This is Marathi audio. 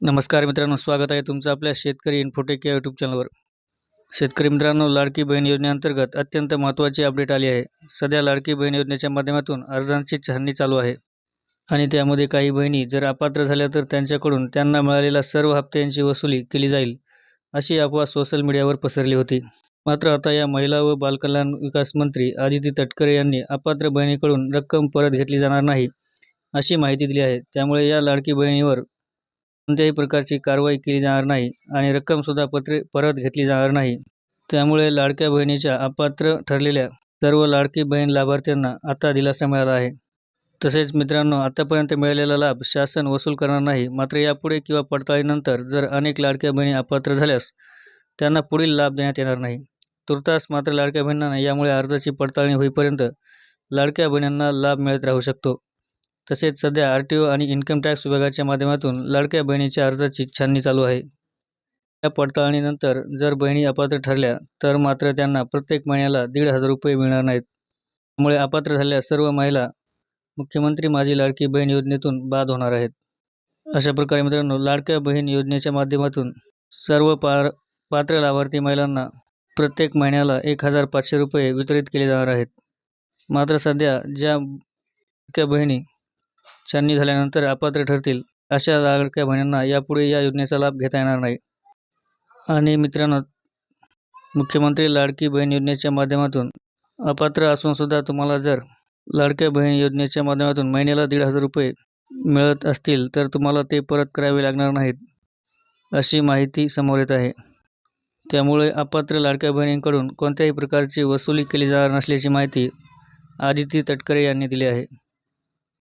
नमस्कार मित्रांनो स्वागत आहे तुमचं आपल्या शेतकरी इन्फोटेक या यूट्यूब चॅनलवर शेतकरी मित्रांनो लाडकी बहीण योजनेअंतर्गत अत्यंत महत्त्वाची अपडेट आली आहे. सध्या लाडकी बहीण योजनेच्या माध्यमातून अर्जांची छाननी चालू आहे. आणि त्यामध्ये काही बहिणी जर अपात्र झाल्या तर त्यांच्याकडून त्यांना मिळालेल्या सर्व हप्त्यांची वसुली केली जाईल अशी अफवा सोशल मीडियावर पसरली होती. मात्र आता या महिला व बालकल्याण विकास मंत्री आदिती तटकरे यांनी अपात्र बहिणीकडून रक्कम परत घेतली जाणार नाही अशी माहिती दिली आहे. त्यामुळे या लाडकी बहिणीवर कोणत्याही प्रकारची कारवाई केली जाणार नाही आणि रक्कमसुद्धा पत्रे परत घेतली जाणार नाही. त्यामुळे लाडक्या बहिणीच्या अपात्र ठरलेल्या सर्व लाडकी बहीण लाभार्थ्यांना आता दिलासा मिळाला आहे. तसेच मित्रांनो आतापर्यंत मिळालेला लाभ शासन वसूल करणार नाही. मात्र यापुढे किंवा पडताळीनंतर जर अनेक लाडक्या बहिणी अपात्र झाल्यास त्यांना पुढील लाभ देण्यात येणार नाही. तुर्तास मात्र लाडक्या बहिणींना यामुळे अर्जाची पडताळणी होईपर्यंत लाडक्या बहिणींना लाभ मिळत राहू शकतो. तसेच सध्या आर टी ओ आणि इन्कम टॅक्स विभागाच्या माध्यमातून लाडक्या बहिणीच्या अर्जाची छाननी चालू आहे. या पडताळणीनंतर जर बहिणी अपात्र ठरल्या तर मात्र त्यांना प्रत्येक महिन्याला दीड हजार रुपये मिळणार नाहीत. त्यामुळे अपात्र झालेल्या सर्व महिला मुख्यमंत्री माझी लाडकी बहीण योजनेतून बाद होणार आहेत. अशा प्रकारे मित्रांनो लाडक्या बहीण योजनेच्या माध्यमातून सर्व पार पात्र लाभार्थी महिलांना प्रत्येक महिन्याला एक हजार पाचशे रुपये वितरित केले जाणार आहेत. मात्र सध्या ज्या लाडक्या बहिणी छाननी झाल्यानंतर अपात्र ठरतील अशा लाडक्या बहिणींना यापुढे या योजनेचा लाभ घेता येणार नाही. आणि मित्रांनो मुख्यमंत्री लाडकी बहीण योजनेच्या माध्यमातून अपात्र असूनसुद्धा तुम्हाला जर लाडक्या बहीण योजनेच्या माध्यमातून महिन्याला दीड हजार रुपये मिळत असतील तर तुम्हाला ते परत करावे लागणार नाहीत अशी माहिती समोर येत आहे. त्यामुळे अपात्र लाडक्या बहिणींकडून कोणत्याही प्रकारची वसुली केली जाणार नसल्याची माहिती आदिती तटकरे यांनी दिली आहे.